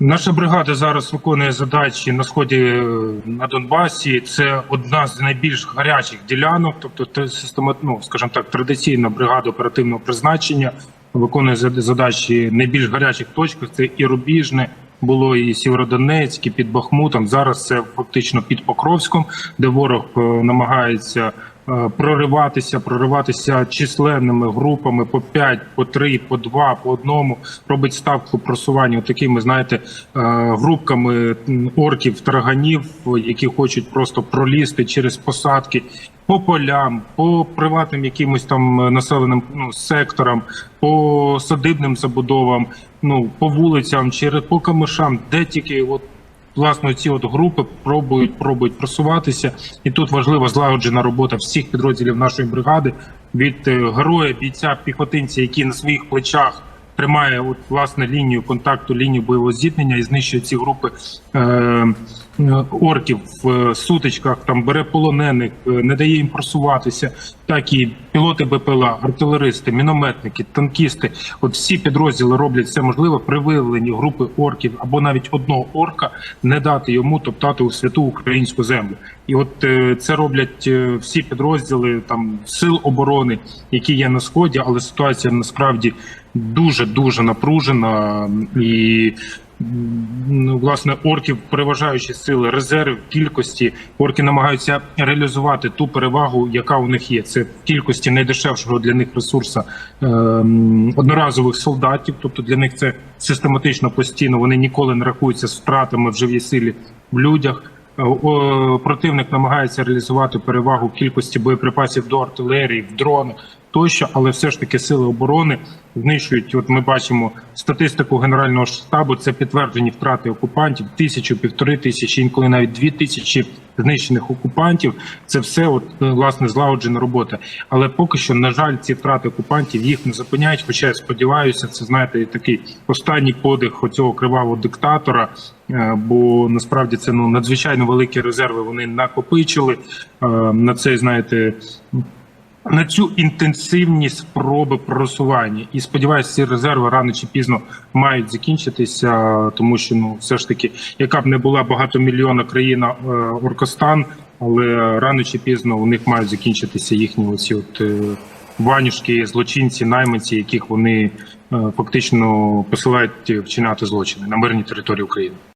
Наша бригада зараз виконує задачі на сході е, на Донбасі. Це одна з найбільш гарячих ділянок, тобто систематно, система, ну, скажімо так, традиційна бригада оперативного призначення виконує зад- задачі найбільш гарячих точках. Це і Рубіжне, було і Сєвєродонецьк, і під Бахмутом. Зараз це фактично під Покровськом, де ворог е, намагається е, прориватися, прориватися численними групами по 5, по 3, по 2, по одному. Робить ставку просування такими, знаєте, е, групками орків, тараганів, які хочуть просто пролізти через посадки. По полям, по приватним якимось там е, населеним ну, секторам, по садибним забудовам, ну по вулицям, через по камишам, де тільки от власне ці от групи пробують пробують просуватися, і тут важлива злагоджена робота всіх підрозділів нашої бригади від е, героя, бійця, піхотинця, який на своїх плечах тримає от власне лінію контакту, лінію бойового зіткнення і знищує ці групи е, орків в е, сутичках, там бере полонених, е, не дає їм просуватися. Так і пілоти БПЛА, артилеристи, мінометники, танкісти. От всі підрозділи роблять все можливе при виявленні групи орків або навіть одного орка не дати йому топтати у святу українську землю. І от е, це роблять е, всі підрозділи там сил оборони, які є на сході, але ситуація насправді дуже дуже напружена і. Ну, власне, орків переважаючі сили, резерв кількості. Орки намагаються реалізувати ту перевагу, яка у них є. Це в кількості найдешевшого для них ресурсу е, одноразових солдатів. Тобто для них це систематично постійно. Вони ніколи не рахуються з втратами в живій силі в людях. Е, Противник намагається реалізувати перевагу кількості боєприпасів до артилерії, в дрони тощо, але все ж таки сили оборони знищують. От ми бачимо статистику генерального штабу. Це підтверджені втрати окупантів: тисячу, півтори тисячі, інколи навіть дві тисячі знищених окупантів. Це все от е, власне злагоджена робота. Але поки що, на жаль, ці втрати окупантів їх не зупиняють. Хоча я сподіваюся, це знаєте, такий останній подих оцього кривавого диктатора. Е, Бо насправді це ну надзвичайно великі резерви. Вони накопичили е, на цей, знаєте, на цю інтенсивність спроби просування. І сподіваюся, ці резерви рано чи пізно мають закінчитися, тому що ну все ж таки, яка б не була багатомільйонна країна е, Оркостан, але рано чи пізно у них мають закінчитися їхні оці от е, ванюшки, злочинці, найманці, яких вони е, фактично посилають вчиняти злочини на мирній території України.